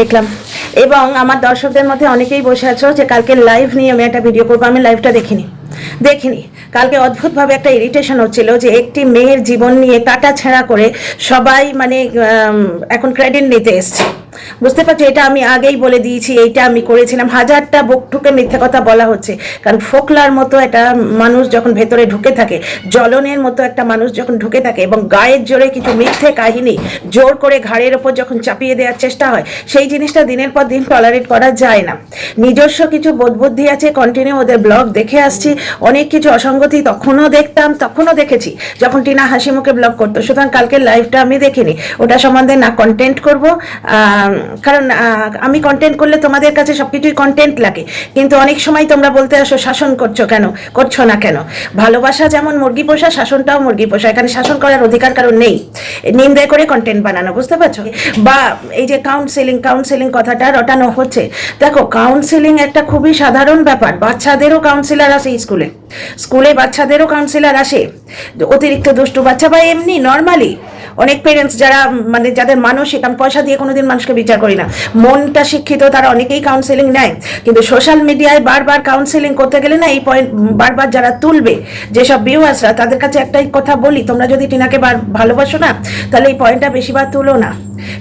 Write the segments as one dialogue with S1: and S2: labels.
S1: দেখলাম। এবং আমার দর্শকদের মধ্যে অনেকেই বসে আছো যে কালকে লাইভ নিয়ে আমি একটা ভিডিও করব, আমি লাইভটা দেখিনি। দেখিনি। কালকে অদ্ভুতভাবে একটা ইরিটেশন হচ্ছিল যে একটি মেয়ের জীবন নিয়ে কাটা ছেঁড়া করে সবাই মানে এখন ক্রেডিট নিতে এসছে। বুঝতে পারছ, এটা আমি আগেই বলে দিয়েছি, এইটা আমি করেছিলাম। হাজারটা বুক ঠুকে মিথ্যে কথা বলা হচ্ছে। কারণ ফোকলার মতো একটা মানুষ যখন ভেতরে ঢুকে থাকে, জ্বলনের মতো একটা মানুষ যখন ঢুকে থাকে, এবং গায়ের জোরে কিছু মিথ্যে কাহিনী জোর করে ঘাড়ের ওপর যখন চাপিয়ে দেওয়ার চেষ্টা হয়, সেই জিনিসটা দিনের পর দিন টলারেট করা যায় না। নিজস্ব কিছু বোধবুদ্ধি আছে কন্টিনিউ ওদের ব্লগ দেখে আসছি। অনেক কিছু অসঙ্গতি তখনও দেখতাম, তখনও দেখেছি, যখন টিনা হাসি মুখে ব্লগ করতো। সুতরাং কালকের লাইভটা আমি দেখিনি। ওটা সম্বন্ধে না কন্টেন্ট করব কারণ আমি কন্টেন্ট করলে তোমাদের কাছে সব কিছুই কন্টেন্ট লাগে। কিন্তু অনেক সময় তোমরা বলতে আসো, শাসন করছ কেন? করছ না কেন? ভালোবাসা যেমন মুরগি পোষা, শাসনটাও মুরগি পোষা। এখানে শাসন করার অধিকার কারণ নেই। নিন্দে করে কন্টেন্ট বানানো, বুঝতে পারছ? বা এই যে কাউন্সেলিং কাউন্সেলিং কথাটা রটানো হচ্ছে। দেখো কাউন্সেলিং একটা খুবই সাধারণ ব্যাপার। বাচ্চাদেরও কাউন্সিলার আসে স্কুলে। স্কুলে বাচ্চাদেরও কাউন্সিলার আসে। অতিরিক্ত দুষ্টু বাচ্চা বা এমনি নর্মালি অনেক পেরেন্টস যারা মানে যাদের মানসিক আমি পয়সা দিয়ে কোনোদিন মানুষকে বিচার করি না। মনটা শিক্ষিত, তারা অনেকেই কাউন্সেলিং নেয়। কিন্তু সোশ্যাল মিডিয়ায় বারবার কাউন্সেলিং করতে গেলে না, এই পয়েন্ট বারবার যারা তুলবে, যেসব ভিউয়ার্সরা তাদের কাছে একটাই কথা বলি, তোমরা যদি টিনাকে ভালোবাসো না, তাহলে এই পয়েন্টটা বেশিবার তুলো না।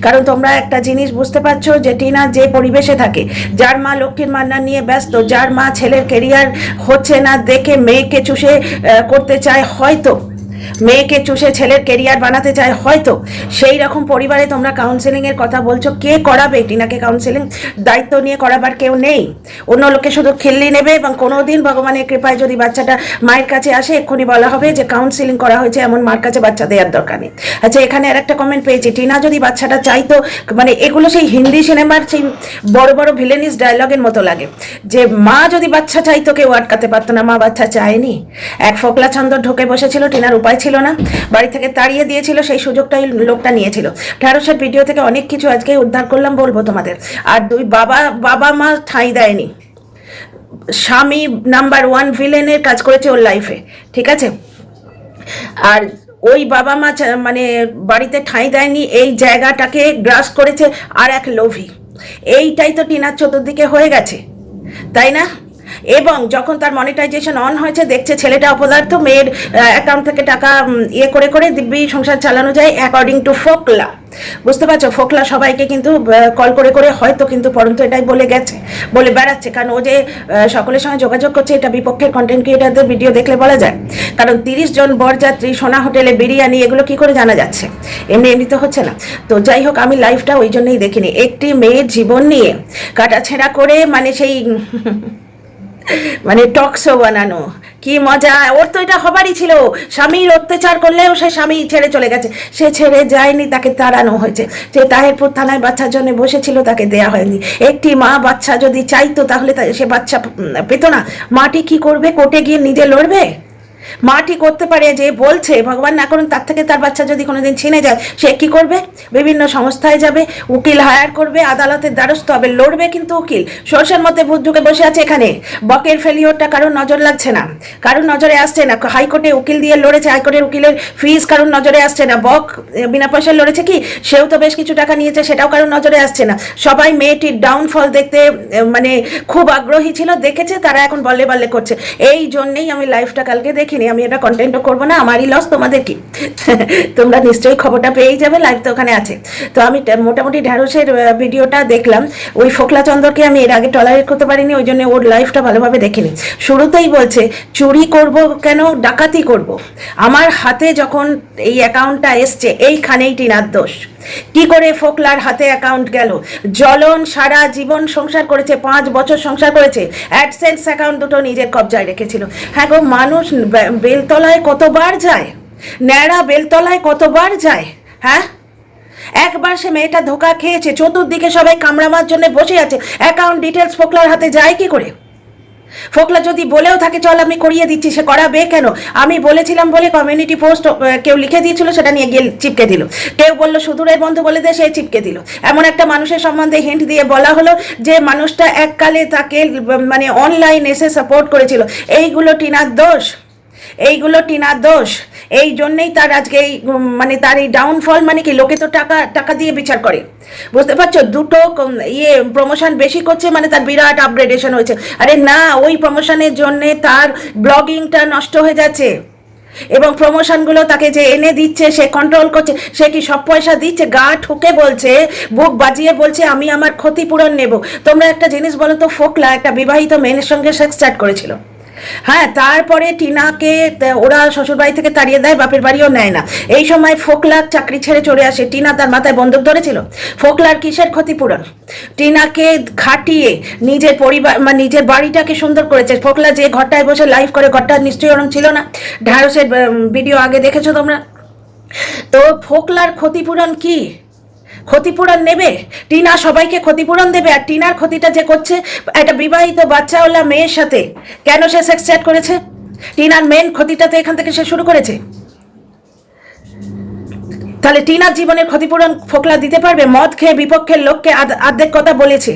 S1: কারণ তোমরা একটা জিনিস বুঝতে পারছ যে, টিনা যে পরিবেশে থাকে, যার মা লক্ষ্মীর মান্না নিয়ে ব্যস্ত, যার মা ছেলের কেরিয়ার হচ্ছে না দেখে, মেয়েকে চুষে করতে চায়, হয়তো মেয়েকে চুষে ছেলের কেরিয়ার বানাতে চায়, হয়তো সেই রকম পরিবারে তোমরা কাউন্সেলিং এর কথা বলছো। কে করাবে? টিনাকে কাউন্সেলিং দায়িত্ব নিয়ে করাবার কেউ নেই। অন্য লোকে শুধু খেললি নেবে এবং কোনোদিন ভগবানের কৃপায় যদি বাচ্চাটা মায়ের কাছে আসে, এক্ষুনি বলা হবে যে কাউন্সিলিং করা হয়েছে, এমন মার কাছে বাচ্চা দেওয়ার দরকার নেই। আচ্ছা এখানে আর একটা কমেন্ট পেয়েছি। টিনা যদি বাচ্চাটা চাইতো মানে এগুলো সেই হিন্দি সিনেমার সেই বড় বড় ভিলেনিস ডায়লগের মতো লাগে যে মা যদি বাচ্চা চাইতো, কেউ আটকাতে পারতো না। মা বাচ্চা চায়নি। এক ফোকলা ছন্দ ঢোকে বসেছিল, টিনার উপায় ছিল না, বাড়ি থেকে তাড়িয়ে দিয়েছিল, সেই সুযোগটাই লোকটা নিয়েছিল। ঢ্যাঁড়সের ভিডিও থেকে অনেক কিছু আজকে উদ্ধার করলাম বলব তোমাদের। আর দুই বাবা বাবা মা ঠাঁই দেয়নি। স্বামী নাম্বার ওয়ান ভিলেনের কাজ করেছে ওর লাইফে ঠিক আছে? আর ওই বাবা মা মানে বাড়িতে ঠাঁই দেয়নি, এই জায়গাটাকে গ্রাস করেছে আর এক লোভী। এইটাই তো টিনার চতুর্দিকে হয়ে গেছে, তাই না? এবং যখন তার মনিটাইজেশন অন হয়েছে, দেখছে ছেলেটা অপদার্থ, মেয়ের অ্যাকাউন্ট থেকে টাকা ইয়ে করে করে দিব্যি সংসার চালানো যায় অ্যাকর্ডিং টু ফোকলা। বুঝতে পারছ? ফোকলা সবাইকে কিন্তু কল করে করে হয়তো কিন্তু পরন্ত এটাই বলে গেছে, বলে বেড়াচ্ছে। কারণ ও যে সকলের সঙ্গে যোগাযোগ করছে, এটা বিপক্ষের কন্টেন্ট ক্রিয়েটারদের ভিডিও দেখলে বলা যায়। কারণ তিরিশ জন বরযাত্রী, সোনা হোটেলে বিরিয়ানি, এগুলো কি করে জানা যাচ্ছে? এমনি এমনি তো হচ্ছে না। তো যাই হোক, আমি লাইফটা ওই জন্যই দেখিনি। একটি মেয়ের জীবন নিয়ে কাটাছেঁড়া করে মানে সেই মানে টকশো বানানো। কি মজা। ওর তো এটা হবারই ছিল। স্বামীর অত্যাচার করলেও সে স্বামী ছেড়ে চলে গেছে। সে ছেড়ে যায়নি, তাকে তাড়ানো হয়েছে। যে তাহেরপুর থানায় বাচ্চার জন্য বসেছিল, তাকে দেয়া হয়নি। একটি মা বাচ্চা যদি চাইতো, তাহলে সে বাচ্চা পেত না। মাটি কি করবে? কোর্টে গিয়ে নিজে লড়বে? মাটি করতে পারে যে বলছে, ভগবান না করুন, তার থেকে তার বাচ্চা যদি কোনোদিন ছিনে যায়, সে কি করবে? বিভিন্ন সংস্থায় যাবে, উকিল হায়ার করবে, আদালতের দ্বারস্থ হবে, লড়বে কিন্তু উকিল। সরষের মধ্যে ভূত ঢুকে বসে আছে এখানে। বকের ফেলিওরটা কারোর নজর লাগছে না। কারোর নজরে আসছে না। হাইকোর্টে উকিল দিয়ে লড়েছে, হাইকোর্টের উকিলের ফিস কারোর নজরে আসছে না। বক, বিনা পয়সায় লড়েছে কি? সেও তো বেশ কিছু টাকা নিয়েছে, সেটাও কারোর নজরে আসছে না। সবাই মেয়েটির ডাউনফল দেখতে মানে খুব আগ্রহী ছিল, দেখেছে, তারা এখন বললে বললে করছে। এই জন্যেই আমি লাইফটা কালকে দেখিনি, আমি এটা কন্টেন্টও করব না, আমারই লস তোমাদের কি তোমরা নিশ্চয়ই খবরটা পেয়েই যাবে লাইভ তো ওখানে আছে। তো আমি মোটামুটি ঢ্যাঁড়সের ভিডিওটা দেখলাম। ওই ফোকলা চন্দ্রকে আমি এর আগে টলারেট করতে পারিনি, ওই জন্য ওর লাইফটা ভালোভাবে দেখিনি। শুরুতেই বলছে, চুরি করব কেন? ডাকাতি করব। আমার হাতে যখন এই অ্যাকাউন্টটা এসছে, এইখানেই টিনার দোষ। কি করে ফোকলার হাতে অ্যাকাউন্ট গেল? জলন সারা জীবন সংসার করেছে, পাঁচ বছর সংসার করেছে। অ্যাডসেন্স অ্যাকাউন্ট দুটো নিজের কবজায় রেখেছিল। হ্যাঁ গো, মানুষ বেলতলায় কতবার যায়? ন্যাড়া বেলতলায় কতবার যায়? হ্যাঁ? একবার সে মেয়েটা ধোকা খেয়েছে, চতুর্দিকে সবাই কামড়ামার জন্য বসে আছে। অ্যাকাউন্ট ডিটেলস ফোকলার হাতে যায় কি করে? ফোকলা যদি বলেও থাকে, চল আমি করিয়ে দিচ্ছি, সে করাবে কেন? আমি বলেছিলাম বলে কমিউনিটি পোস্ট কেউ লিখে দিয়েছিল, সেটা নিয়ে গিয়ে চিপকে দিল। কেউ বলল, সুদূরের বন্ধু বলে দে, সে চিপকে দিল। এমন একটা মানুষের সম্বন্ধে হিন্ট দিয়ে বলা হলো যে, মানুষটা এককালে তাকে মানে অনলাইন এসে সাপোর্ট করেছিল। এইগুলো টিনার দোষ, এইগুলো টিনার দোষ। এই জন্যেই তার আজকে এই মানে তার এই ডাউনফল মানে কি, লোকে তো টাকা টাকা দিয়ে বিচার করে। বুঝতে পারছ? দুটো ইয়ে প্রমোশন বেশি করছে মানে তার বিরাট আপগ্রেডেশন হয়েছে। আরে না, ওই প্রমোশনের জন্যে তার ব্লগিংটা নষ্ট হয়ে যাচ্ছে। এবং প্রমোশনগুলো তাকে যে এনে দিচ্ছে, সে কন্ট্রোল করছে, সে কি সব পয়সা দিচ্ছে? গা ঠুকে বলছে, বুক বাজিয়ে বলছে, আমি আমার ক্ষতিপূরণ নেব। তোমরা একটা জিনিস বলো তো, ফোকলা, একটা বিবাহিত মেয়ের সঙ্গে সেক্স স্টার্ট করেছিল। হ্যাঁ তারপরে টিনাকে ওরা শ্বশুরবাড়ি থেকে তাড়িয়ে দেয়, বাপের বাড়িও নেয় না। এই সময় ফোকলার চাকরি ছেড়ে চলে আসে। টিনা তার মাথায় বন্দুক ধরেছিল। ফোকলার কিসের ক্ষতিপূরণ? টিনাকে খাটিয়ে নিজের পরিবার মানে নিজের বাড়িটাকে সুন্দর করেছে। ফোকলা যে ঘরটায় বসে লাইভ করে ঘরটা নিশ্চয়ই ওরম ছিল না। ঢ্যাঁড়সের ভিডিও আগে দেখেছ তোমরা? তো ফোকলার ক্ষতিপূরণ কি? ক্ষতিপূরণ নেবে? টিনা সবাইকে ক্ষতিপূরণ দেবে আর টিনার ক্ষতিটা যে করছে, একটা বিবাহিত বাচ্চাওয়ালা মেয়ের সাথে কেন সে সেক্স চ্যাট করেছে? টিনার মেন ক্ষতিটা তো এখান থেকে সে শুরু করেছে। তাহলে টিনার জীবনের ক্ষতিপূরণ ফোকলা দিতে পারবে? মদ খেয়ে বিপক্ষের লোককে আর্ধেক কথা বলেছে।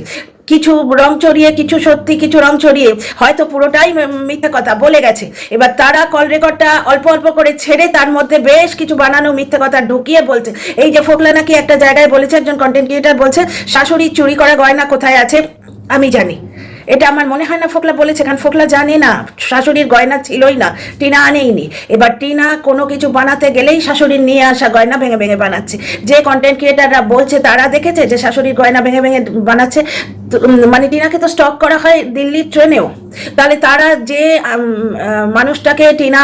S1: কিছু রং চড়িয়ে, কিছু সত্যি, কিছু রং চড়িয়ে, হয়তো পুরোটাই মিথ্যে কথা বলে গেছে। এবার তারা কল রেকর্ডটা অল্প অল্প করে ছেড়ে তার মধ্যে বেশ কিছু বানানো মিথ্যে কথা ঢুকিয়ে বলছে। এই যে ফোকলা নাকি একটা জায়গায় বলেছে, একজন কন্টেন্ট ক্রিয়েটার বলছে, শাশুড়ি চুরি করা গয়না কোথায় আছে? আমি জানি। এটা আমার মনে হয় না ফোকলা বলেছে, কারণ ফোকলা জানে না, শাশুড়ির গয়না ছিলই না, টিনা আনেইনি। এবার টিনা কোনো কিছু বানাতে গেলেই শাশুড়ির নিয়ে আসা গয়না ভেঙে ভেঙে বানাচ্ছে। যে কন্টেন্ট ক্রিয়েটাররা বলছে, তারা দেখেছে যে শাশুড়ির গয়না ভেঙে ভেঙে বানাচ্ছে। মানে টিনাকে তো স্টক করা হয় দিল্লির ট্রেনেও তাহলে তারা যে মানুষটাকে টিনা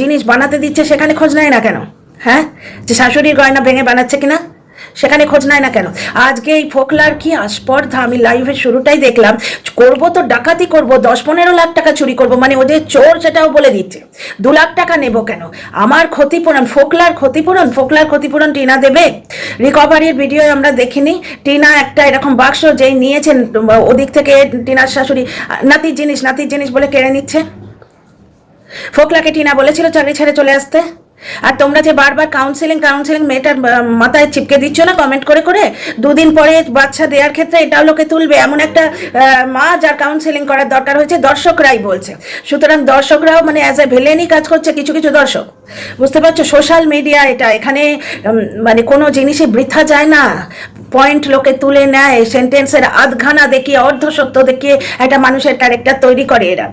S1: জিনিস বানাতে দিচ্ছে, সেখানে খোঁজ নেয় না কেন? হ্যাঁ? যে শাশুড়ির গয়না ভেঙে বানাচ্ছে কিনা? সেখানে খোঁজ নেয় না কেন? আজকে এই ফোকলার কি আস্পর্ধা? আমি লাইভের শুরুটাই দেখলাম। করব তো ডাকাতি করব, দশ পনেরো লাখ টাকা চুরি করব মানে ও যে চোর সেটাও বলে দিচ্ছে। দু লাখ টাকা নেব কেন? আমার ক্ষতিপূরণ, ফোকলার ক্ষতিপূরণ ফোকলার ক্ষতিপূরণ টিনা দেবে? রিকভারির ভিডিও আমরা দেখিনি। টিনা একটা এরকম বাক্স যেই নিয়েছেন, ওদিক থেকে টিনার শাশুড়ি, নাতির জিনিস নাতির জিনিস বলে কেড়ে নিচ্ছে। ফোকলাকে টিনা বলেছিল, চাকরি ছেড়ে চলে আসতে। আর তোমরা যে বারবার কাউন্সেলিং কাউন্সিলিং মেয়েটার মাথায় চিপকে দিচ্ছ না কমেন্ট করে করে, দুদিন পরে বাচ্চা দেওয়ার ক্ষেত্রে এটাও লোকে তুলবে। এমন একটা মা যার কাউন্সিলিং করার দরকার হয়েছে, দর্শকরাই বলছে। সুতরাং দর্শকরাও মানে অ্যাজ এ ভেলেনই কাজ করছে কিছু কিছু দর্শক। বুঝতে পারছ? সোশ্যাল মিডিয়া এটা, এখানে মানে কোনো জিনিসে বৃথা যায় না। পয়েন্ট লোকে তুলে নেয় সেন্টেন্সের আধখানা দেখিয়ে অর্ধ সত্য দেখিয়ে একটা মানুষের ক্যারেক্টার তৈরি করে এরা।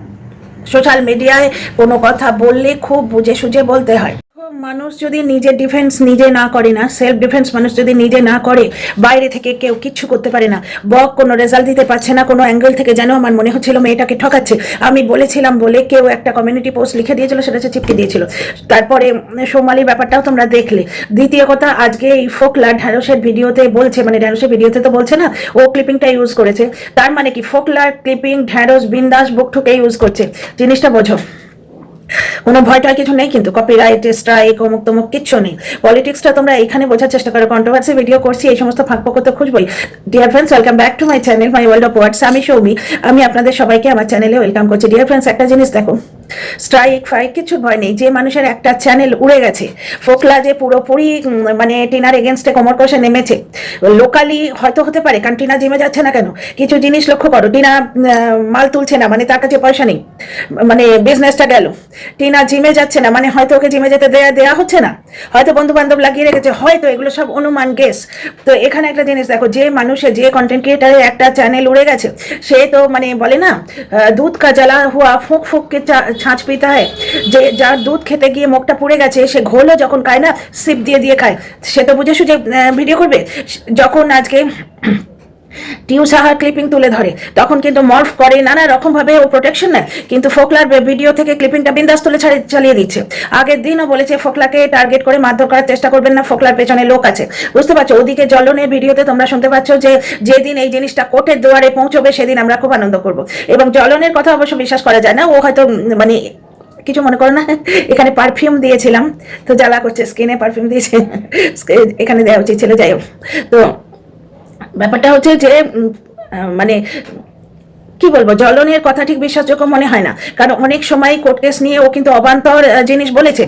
S1: সোশ্যাল মিডিয়ায় কোনো কথা বললে খুব বুঝে সুঝে বলতে হয়। মানুষ যদি নিজের ডিফেন্স নিজে না করে না সেলফ ডিফেন্স মানুষ যদি নিজে না করে, বাইরে থেকে কেউ কিচ্ছু করতে পারে না। বক কোনো রেজাল্ট দিতে পারছে না, কোনো অ্যাঙ্গেল থেকে যেন আমার মনে হচ্ছিল মেয়েটাকে ঠকাচ্ছে। আমি বলেছিলাম বলে কেউ একটা কমিউনিটি পোস্ট লিখে দিয়েছিল, সেটা হচ্ছে চিপকে দিয়েছিল। তারপরে সোমালির ব্যাপারটাও তোমরা দেখলে। দ্বিতীয় কথা, আজকে এই ফোকলা ঢ্যাঁড়সের ভিডিওতে বলছে মানে ঢ্যাঁড়সের ভিডিওতে তো বলছে না, ও ক্লিপিংটা ইউজ করেছে। তার মানে কি ফোকলার ক্লিপিং ঢ্যাঁড়স, বিন্দাস বুক ঠুকে ইউজ করছে। জিনিসটা বোঝো। কোনো ভয়টার কিছু নেই কিন্তু কপিরাইট স্ট্রাইক অমুক তমুক কিচ্ছু নেই। পলিটিক্সটা তোমরা এখানে বোঝার চেষ্টা করো। কন্ট্রোভার্সি ভিডিও করছি, এই সমস্ত ফাঁক তো খুঁজবই। Dear friends welcome back to my channel my world of words আমি সৌমি, আমি আপনাদের সবাইকে আমার চ্যানেলে ওয়েলকাম করছি। ডিয়ার ফ্রেন্ডস একটা জিনিস দেখো স্ট্রাইক ফাইক কিছু ভয় নেই। যে মানুষের একটা চ্যানেল উড়ে গেছে, ফোকলা যে পুরোপুরি মানে টিনার এগেনস্টে কোমর কষে নেমেছে লোকালি হয়তো হতে পারে, কারণ টিনা জিমে যাচ্ছে না কেন? কিছু জিনিস লক্ষ্য করো, টিনা মাল তুলছে না মানে তার কাছে পয়সা নেই মানে বিজনেসটা গেল। টিনা জিমে যাচ্ছে না মানে হয়তো ওকে জিমে যেতে দেয়া দেওয়া হচ্ছে না। হয়তো বন্ধু বান্ধব লাগিয়ে রেখেছে, হয়তো এগুলো সব অনুমান গেস তো এখানে একটা জিনিস দেখো, যে মানুষের যে কন্টেন্ট ক্রিয়েটারের একটা চ্যানেল উড়ে গেছে, সে তো মানে বলে না দুধ কা জ্বালা হুয়া ফুক ফুককে ছাঁচ পিতা হয়। যে যার দুধ খেতে গিয়ে মুখটা পুড়ে গেছে, সে ঘোলও যখন খায় না সিপ দিয়ে দিয়ে খায়। সে তো বুঝে সুঝে ভিডিও করবে। যখন আজকে টিউ সাহার ক্লিপিং তুলে ধরে। তখন কিন্তু মর্ফ করে নানা রকম ভাবে ও প্রোটেকশন নেয়। কিন্তু ফোকলার ভিডিও থেকে ক্লিপিংটা বিন্দাস তুলে ছাড়ি- চালিয়ে দিচ্ছে। আগের দিনও বলেছে, ফোকলাকে টার্গেট করে মারধর করার চেষ্টা করবেন না, ফোকলার পেছনে লোক আছে। বুঝতে পারছ? ওদিকে জলনের ভিডিওতে তোমরা শুনতে পাচ্ছ যে, যেদিন এই জিনিসটা কোর্টের দুয়ারে পৌঁছবে, সেদিন আমরা খুব আনন্দ করব। এবং জলনের কথা অবশ্য বিশ্বাস করা যায় না। ও হয়তো মানে কিছু মনে করো না, এখানে পারফিউম দিয়েছিলাম। তো জ্বালা করছে স্কিনে পারফিউম দিয়েছে। এখানে দেওয়া উচিত ছিল, যাই হোক। তো ব্যাপারটা হচ্ছে যে মানে কি বলব? জলনের কথা ঠিক বিশ্বাসযোগ্য মনে হয় না। কারণ অনেক সময় কোর্ট কেস নিয়ে ও কিন্তু অবান্তর জিনিস বলেছে।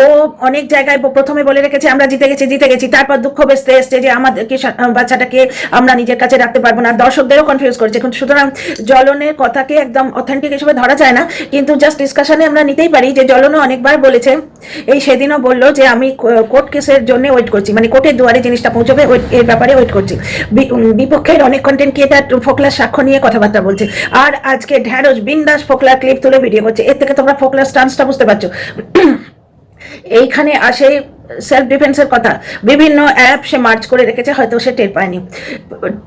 S1: ও অনেক জায়গায় প্রথমে বলে রেখেছে, আমরা জিতে গেছি জিতে গেছি। তারপর দুঃখ বেসতে এসছে যে আমাদেরকে বাচ্চাটাকে আমরা নিজের কাছে রাখতে পারব না। দর্শকদেরও কনফিউজ করেছে। কিন্তু সুতরাং জলনের কথাকে একদম অথেন্টিক হিসেবে ধরা যায় না। কিন্তু জাস্ট ডিসকাশনে আমরা নিতেই পারি যে জলনও অনেকবার বলেছে। এই সেদিনও বলল যে, আমি কোর্ট কেসের জন্য ওয়েট করছি। মানে কোর্টের দুয়ারে জিনিসটা পৌঁছবে এর ব্যাপারে ওয়েট করছি। বিপক্ষের অনেক কন্টেন্ট ক্রিয়েটার ফোকলার সাক্ষ্য নিয়ে কথাবার্তা বলছে। আর আজকে ঢ্যাঁড়স বিন্দাস ফোকলার ক্লিপ তুলে ভিডিও করছে। এর থেকে তোমরা ফোকলার স্টান্সটা বুঝতে পারছ। এইখানে আসে সেলফ ডিফেন্সের কথা। বিভিন্ন অ্যাপ সে মার্চ করে রেখেছে, হয়তো সে টের পায়নি।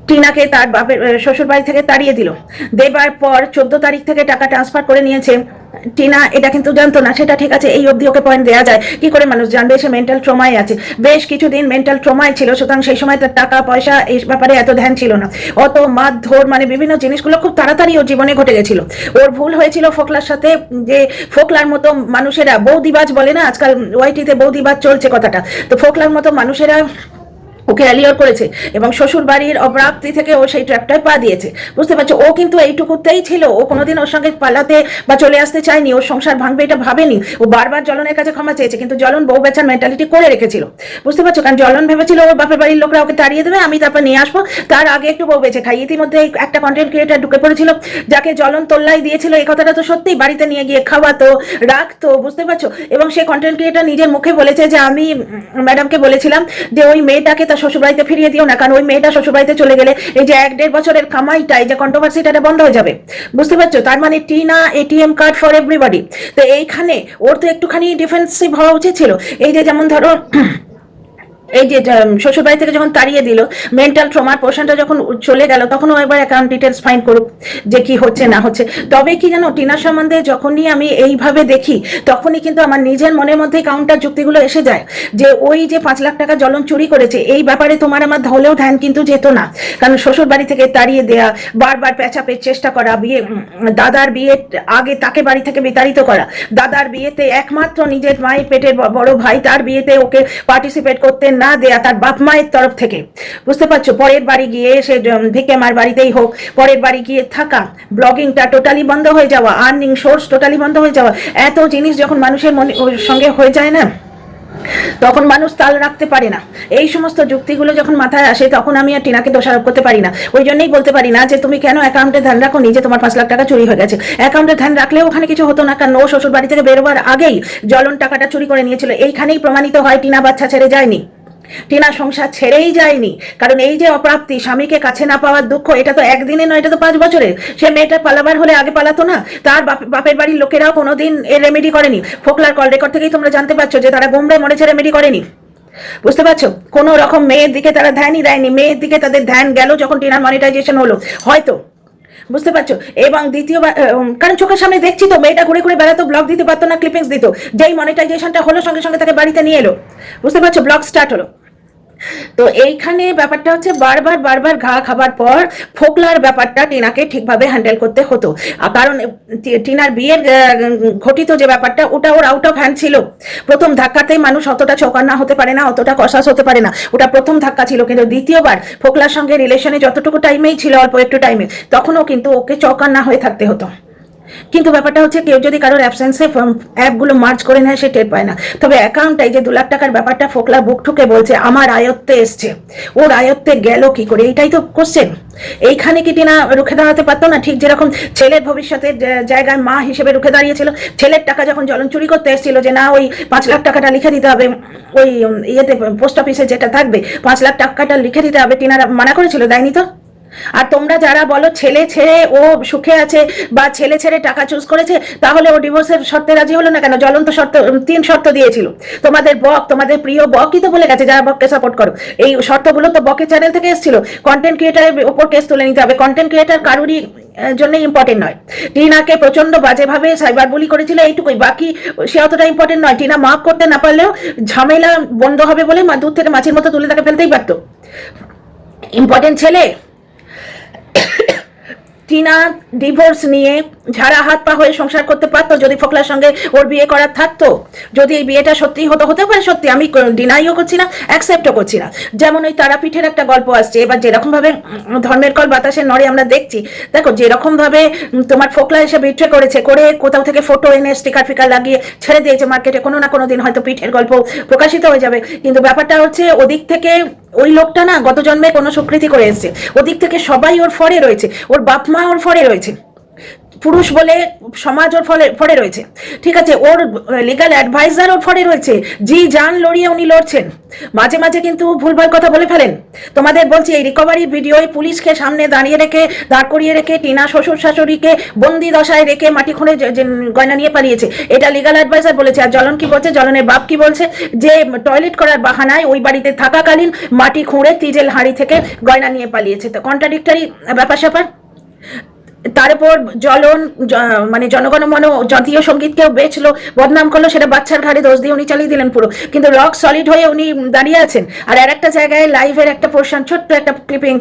S1: টিনাকে তার বাপের, শ্বশুরবাড়ি থেকে তাড়িয়ে দিল। দেবার পর চোদ্দ তারিখ থেকে টাকা ট্রান্সফার করে নিয়েছে। টিনা, এটা কিন্তু জানতো না, সেটা ঠিক আছে, এই অবধি ওকে পয়েন্ট দেওয়া যায়। কি করে মানুষ জানবে? সে মেন্টাল ট্রমায় আছে। বেশ কিছুদিন মেন্টাল ট্রমায় ছিল, সুতরাং সেই সময় তার টাকা, পয়সা এই ব্যাপারে এত ধ্যান ছিল না। অত মারধর মানে বিভিন্ন জিনিসগুলো খুব তাড়াতাড়ি ওর জীবনে ঘটে গেছিল। ওর ভুল হয়েছিল ফোকলার সাথে, যে ফোকলার মতো মানুষেরা, বৌদিবাজ বলে না, আজকাল ওয়াইটিতে বৌদিবাজ চলছে কথাটা। তো ফোকলার মতো মানুষেরা ওকে অ্যালিওর করেছে এবং শ্বশুর বাড়ির অপ্রাপ্তি থেকে ও সেই ট্র্যাপটায় পা দিয়েছে। বুঝতে পারছ? ও কিন্তু এইটুকুতেই ছিল। ও কোনোদিন ওর সঙ্গে পালাতে বা চলে আসতে চায়নি। ওর সংসার ভাঙবে এটা ভাবেনি। ও বারবার জলনের কাছে ক্ষমা চেয়েছে, কিন্তু জলন বউ বেচার মেন্টালিটি করে রেখেছিল। বুঝতে পারছ? কারণ জলন ভেবেছিল ওর বাপের বাড়ির লোকরা ওকে তাড়িয়ে দেবে, আমি তারপর নিয়ে আসব। তার আগে একটু বউ বেঁচে খাই ইতিমধ্যে একটা কন্টেন্ট ক্রিয়েটার ঢুকে পড়েছিল, যাকে জলন তোল্লাই দিয়েছিল। এই কথাটা তো সত্যিই বাড়িতে নিয়ে গিয়ে খাওয়াতো, রাখতো, বুঝতে পারছ? এবং সে কন্টেন্ট ক্রিয়েটার নিজের মুখে বলেছে যে, আমি ম্যাডামকে বলেছিলাম যে, ওই মেয়েটাকে তার শ্বশুরবাড়িতে ফিরিয়ে দিও না, কারণ ওই মেয়েটা শ্বশুরবাড়িতে চলে গেলে এই যে এক দেড় বছরের কামাইটা এই যে কন্ট্রোভার্সিটা এটা বন্ধ হয়ে যাবে। বুঝতে পারছ? তার মানে Tina ATM card for everybody তো এইখানে ওর তো একটুখানি ডিফেন্সিভ হওয়া উচিত ছিল। এই যে যেমন ধরো এই যে শ্বশুরবাড়ি থেকে যখন তাড়িয়ে দিল মেন্টাল ট্রমার পোর্শনটা যখন চলে গেল তখন ও একবার অ্যাকাউন্ট ডিটেলস ফাইন করুক যে কি হচ্ছে, না হচ্ছে। তবে কি জানো, টিনা সম্বন্ধে যখনই আমি এইভাবে দেখি, তখনই কিন্তু আমার নিজের মনের মধ্যে কাউন্টার যুক্তিগুলো এসে যায়। যে ওই যে পাঁচ লাখ টাকা জলন চুরি করেছে, এই ব্যাপারে তোমার আমার ধলেও ধ্যান কিন্তু যেত না। কারণ শ্বশুর বাড়ি থেকে তাড়িয়ে দেয়া, বারবার পেঁচাপের চেষ্টা করা, বিয়ে দাদার বিয়ে আগে তাকে বাড়ি থেকে বিতাড়িত করা, দাদার বিয়েতে একমাত্র নিজের মায়ের পেটের বড় ভাই, তার বিয়েতে ওকে পার্টিসিপেট করতে না দেয়া তার বাপ মায়ের তরফ থেকে। বুঝতে পারছ? পরের বাড়ি গিয়ে সে ভিকে মার বাড়িতেই হোক, পরের বাড়ি গিয়ে থাকা, ব্লগিংটা টোটালি বন্ধ হয়ে যাওয়া আর্নিং সোর্স টোটালি বন্ধ হয়ে যাওয়া, এত জিনিস যখন মানুষের মনে সঙ্গে হয়ে যায় না, তখন মানুষ তাল রাখতে পারে না। এই সমস্ত যুক্তিগুলো যখন মাথায় আসে, তখন আমি আর টিনাকে দোষারোপ করতে পারি না। ওই জন্যই বলতে পারি না যে, তুমি কেন অ্যাকাউন্টে ধ্যান রাখো নিজে তোমার পাঁচ লাখ টাকা চুরি হয়ে গেছে? অ্যাকাউন্টে ধ্যান রাখলেও ওখানে কিছু হতো না, কারণ ও শ্বশুর বাড়ি থেকে বেরোবার আগেই জলন টাকাটা চুরি করে নিয়েছিল। এইখানেই প্রমাণিত হয় টিনা বাচ্চা ছেড়ে যায়নি। টিনা সংসার ছেড়েই যায়নি। কারণ এই যে অপ্রাপ্তি, স্বামীকে কাছে না পাওয়ার দুঃখ, এটা তো একদিনে নয়, এটা তো পাঁচ বছরের। সে মেয়েটা পালাবার হলে আগে পালাতো না। তার বাপ- বাপের বাড়ির লোকেরাও কোনোদিন এর রেমেডি করেনি। ফোকলার কল রেকর্ড থেকেই তোমরা জানতে পারছ যে তারা গুমড়ে মরেছে রেমেডি করেনি। বুঝতে পারছ? কোনো রকম মেয়ের দিকে তারা ধ্যানই দেয়নি। মেয়ের দিকে তাদের ধ্যান গেল যখন টিনার মনিটাইজেশন হলো। হয়তো বুঝতে পারছ? এবং দ্বিতীয়বার কারণ চোখের সামনে দেখছি তো, মেয়েটা ঘুরে ঘুরে বেড়াতো ব্লগ দিতে পারতো না ক্লিপিংস দিত। যেই মনিটাইজেশনটা হলো, সঙ্গে সঙ্গে তাকে বাড়িতে নিয়ে এলো। বুঝতে পারছ? ব্লগ স্টার্ট হলো। তো এইখানে ব্যাপারটা হচ্ছে বারবার বারবার ঘা খাবার পর ফোকলার ব্যাপারটা টিনাকে ঠিকভাবে হ্যান্ডেল করতে হতো। কারণ টিনার বিয়ের ঘটিত যে ব্যাপারটা, ওটা ওর আউট অফ হ্যান্ড ছিল। প্রথম ধাক্কাতেই মানুষ অতটা চৌকান্না হতে পারে না, অতটা কষাস হতে পারে না। ওটা প্রথম ধাক্কা ছিল, কিন্তু দ্বিতীয়বার ফোকলার সঙ্গে রিলেশনে যতটুকু টাইমেই ছিল, অল্প একটু টাইমে তখনও কিন্তু ওকে চৌকান্না হয়ে থাকতে হতো। কিন্তু ব্যাপারটা হচ্ছে কেউ যদি কারোর অ্যাবসেন্সে অ্যাপগুলো মার্চ করে নেয়, সে টের পায় না। তবে অ্যাকাউন্টটাই যে দু লাখ টাকার ব্যাপারটা ফোকলা বুক ঠুকে বলছে, আমার আয়ত্তে এসছে। ওর আয়ত্তে গেল কি করে? এইটাই তো কোশ্চেন এইখানে কি টিনা রুখে দাঁড়াতে পারতো না? ঠিক যেরকম ছেলের ভবিষ্যতের জায়গায় মা হিসেবে রুখে দাঁড়িয়েছিল, ছেলের টাকা যখন জলন চুরি করতে এসেছিল যে, না, ওই পাঁচ লাখ টাকাটা লিখে দিতে হবে, ওই ইয়েতে পোস্ট অফিসে যেটা থাকবে, পাঁচ লাখ টাকাটা লিখে দিতে হবে, টিনারা মানা করেছিল, দেয়নি তো? আর তোমরা যারা বলো ছেলে ছেড়ে ও সুখে আছে বা ছেলে ছেড়ে টাকা চুজ করেছে, তাহলে ও ডিভোর্সের শর্তে রাজি হলো না কেন? জ্বলন্ত শর্ত তিন শর্ত দিয়েছিল। তোমাদের বক, তোমাদের প্রিয় বকই তো বলে গেছে, যারা বককে সাপোর্ট করো। এই শর্তগুলো তো বকের চ্যানেল থেকে এসেছিল। কন্টেন্ট ক্রিয়েটারের ওপর কেস তুলে নিতে হবে। কন্টেন্ট ক্রিয়েটার কারুরই জন্য ইম্পর্টেন্ট নয়। টিনাকে প্রচণ্ড বাজেভাবে সাইবার বুলি করেছিল এইটুকুই। বাকি, সে অতটা ইম্পর্টেন্ট নয়। টিনা মাফ করতে না পারলেও ঝামেলা বন্ধ হবে বলে দূর থেকে মাছের মতো তুলে তাকে ফেলতেই পারতো। ইম্পর্টেন্ট ছেলে? টিনা ডিভোর্স নিয়ে ঝাড়া হাত পা হয়ে সংসার করতে পারতো, যদি ফোকলার সঙ্গে ওর বিয়ে করার থাকতো, যদি এই বিয়েটা সত্যি হতো, হতে পারে সত্যি, আমি ডিনাইও করছি না অ্যাকসেপ্টও করছি না। যেমন ওই তারাপীঠের একটা গল্প আসছে, এবার যেরকমভাবে ধর্মের কল বাতাসে নড়ে আমরা দেখছি, দেখো যেরকমভাবে তোমার ফোকলা এসে বিট্রে করেছে, করে কোথাও থেকে ফটো এনে স্টিকার ফিকার লাগিয়ে ছেড়ে দিয়েছে মার্কেটে কোনো না কোনো দিন হয়তো পিঠের গল্প প্রকাশিত হয়ে যাবে। কিন্তু ব্যাপারটা হচ্ছে, ওদিক থেকে ওই লোকটা না গত জন্মে কোনো স্বীকৃতি করে এসেছে, ওদিক থেকে সবাই ওর ফরে রয়েছে, ওর বাপ মা ওর ফরে রয়েছে। পুরুষ বলে সমাজ ওর ফলে ফরে রয়েছে। ঠিক আছে, ওর লিগাল অ্যাডভাইজার ওর ফরে রয়েছে। জি জান লড়িয়ে উনি লড়ছেন। মাঝে মাঝে কিন্তু ভুলভাল কথা বলে ফেলেন। তোমাদের বলছি, এই রিকভারি ভিডিওয় পুলিশকে সামনে দাঁড়িয়ে রেখে, দাঁড় করিয়ে রেখে, টিনা শ্বশুর শাশুড়িকে বন্দি দশায় রেখে মাটি খুঁড়ে গয়না নিয়ে পালিয়েছে। এটা লিগাল অ্যাডভাইজার বলেছে, আর জলন কি বলছে, জলনের বাপ কি বলছে, যে টয়লেট করার বাহানায় ওই বাড়িতে থাকাকালীন মাটি খুঁড়ে, তিজেল হাঁড়ি থেকে গয়না নিয়ে পালিয়েছে। তো কন্ট্রাডিক্টারি ব্যাপার স্যাপার তার উপর জ্বলন, জ- মানে জনগণমন জাতীয় সঙ্গীতকেও বেচলো, বদনাম করল, সেটা বাচ্চার ঘাড়ে দোষ দিয়ে উনি চালিয়ে দিলেন পুরো। কিন্তু রক সলিড হয়ে উনি দাঁড়িয়ে আছেন। আর আর একটা জায়গায় লাইভের একটা পোর্শন ছোট্ট একটা ক্লিপিং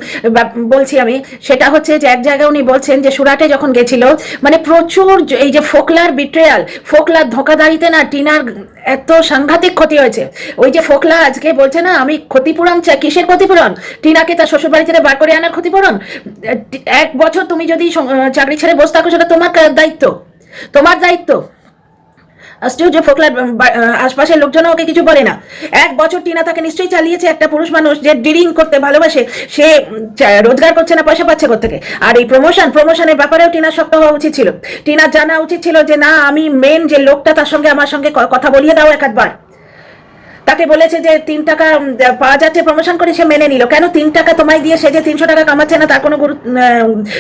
S1: বলছি আমি, সেটা হচ্ছে যে এক জায়গায় উনি বলছেন যে সুরাটে যখন গেছিল মানে প্রচুর এই যে ফোকলার বিট্রেয়াল ফোকলার ধোকাদারিতে না টিনার এত সাংঘাতিক ক্ষতি হয়েছে। ওই যে ফোকলা আজকে বলছে না, আমি ক্ষতিপূরণ চাই, কিসের ক্ষতিপূরণ? টিনাকে তার শ্বশুরবাড়ি থেকে বার করে আনার ক্ষতিপূরণ? এক বছর তুমি যদি চাকরি ছেড়ে বসে থাকো, সেটা তোমার দায়িত্ব। তোমার দায়িত্ব। আশ্চর্য ফোকলার আশপাশের লোকজনও ওকে কিছু বলে না। এক বছর টিনা তাকে নিশ্চয়ই চালিয়েছে একটা পুরুষ মানুষ যে ডিলিং করতে ভালোবাসে, সে রোজগার করছে না পয়সা পাচ্ছে থেকে আর এই প্রমোশন প্রমোশনের ব্যাপারেও টিনা শক্ত হওয়া উচিত ছিল। টিনা জানা উচিত ছিল যে, না, আমি মেন যে লোকটা, তার সঙ্গে আমার সঙ্গে কথা বলিয়ে দাও এক একবার তাকে বলেছে যে তিন টাকা পাওয়া যাচ্ছে প্রমোশন করে সে মেনে নিল। কেন তিন টাকা তোমায় দিয়ে সে যে তিনশো টাকা কামাচ্ছে না, তার কোনো গুরু-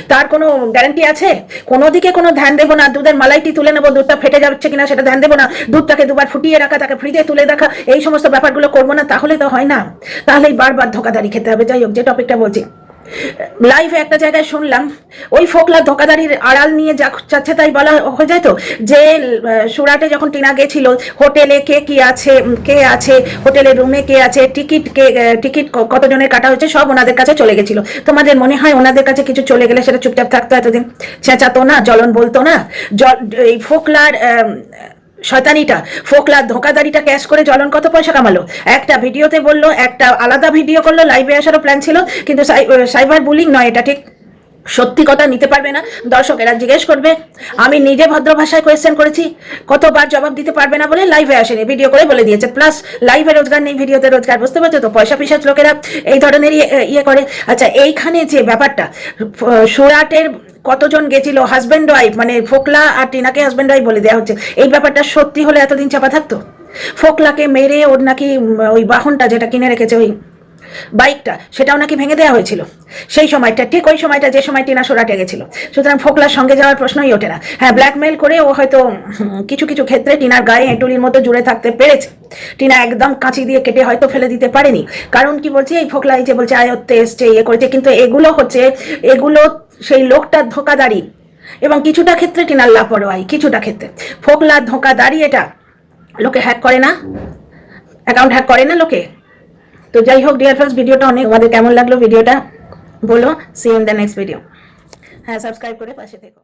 S1: তার কোনো গ্যারান্টি আছে? কোনো দিকে কোনো ধ্যান দেবো না, দুধের মালাইটি তুলে নেব, দুধটা ফেটে যাচ্ছে কিনা সেটা ধ্যান দেবো না, দুধটাকে দুবার ফুটিয়ে রাখা, তাকে ফ্রিজে তুলে দেখা, এই সমস্ত ব্যাপারগুলো করব না, তাহলে তো হয় না। তাহলেই বারবার ধোকাদারি খেতে হবে। যাই হোক, যে টপিকটা বলছি। লাইভে একটা জায়গায় শুনলাম, ওই ফোকলা ধোকাদারির আড়াল নিয়ে যা চাচ্ছে তাই বলা হয়ে যায় তো? যে সুরাটে যখন টিনা গেছিল, হোটেলে কে কি আছে কে আছে হোটেলের রুমে কে আছে, টিকিট কে টিকিট কতজনের কাটা হয়েছে, সব ওনাদের কাছে চলে গেছিল। তোমাদের মনে হয় ওনাদের কাছে কিছু চলে গেলে সেটা চুপচাপ থাকতো এতদিন? চেঁচাতো না, জ্বলন বলতো না? জল এই ফোকলার শয়তানিটা, ফোকলা ধোকাদারিটা ক্যাশ করে জ্বলন কত পয়সা কামালো। একটা ভিডিওতে বলল, একটা আলাদা ভিডিও করল লাইভে আসারও প্ল্যান ছিল, কিন্তু সাইবার বুলিং নয় এটা ঠিক। সত্যি কথা নিতে পারবে না। দর্শকেরা জিজ্ঞেস করবে, আমি নিজে ভদ্র ভাষায় কোয়েশ্চেন করেছি, কতবার জবাব দিতে পারবে না বলে লাইভে আসেনি ভিডিও করে বলে দিয়েছে। প্লাস লাইভে রোজগার নেই ভিডিওতে রোজগার, বুঝতে পারছ তো? পয়সা পিসাচ লোকেরা এই ধরনের ইয়ে করে। আচ্ছা এইখানে যে ব্যাপারটা সুরাটের কতজন গেছিল? হাজব্যান্ড ওয়াইফ মানে ফোকলা আর টিনাকে হাজব্যান্ড ওয়াইফ বলে দেওয়া হচ্ছে। এই ব্যাপারটা সত্যি হলে এতদিন চাপা থাকতো? ফোকলাকে মেরে ওর নাকি ওই বাহনটা যেটা কিনে রেখেছে ওই বাইকটা, সেটাও নাকি ভেঙে দেওয়া হয়েছিল? সেই সময়টা, ঠিক ওই সময়টা যে সময় টিনা সোরাটে গেছিল। সুতরাং ফোকলার সঙ্গে যাওয়ার প্রশ্নই ওঠে না। হ্যাঁ ব্ল্যাকমেল করে ও হয়তো কিছু কিছু ক্ষেত্রে টিনার গায়ে এঁটুলির মতো জুড়ে থাকতে পেরেছে। টিনা একদম কাঁচি দিয়ে কেটে হয়তো ফেলে দিতে পারেনি। কারণ কি বলছে? এই ফোকলা এই যে বলছে, আয়ত্তে এসছে ইয়ে করেছে। কিন্তু এগুলো হচ্ছে, এগুলো সেই লোকটার ধোকাদারি এবং কিছুটা ক্ষেত্রে টিনার লাপরোয়াই, কিছুটা ক্ষেত্রে। ফোকলার ধোকাদারি এটা লোকে হ্যাক করে না? অ্যাকাউন্ট হ্যাক করে না লোকে? তো যাই হোক ডিয়ার ফ্রেন্ডস ভিডিওটা অনেক আমাদের কেমন লাগল ভিডিওটা? বলো see in the next video হ্যাঁ সাবস্ক্রাইব করে পাশে থেকো।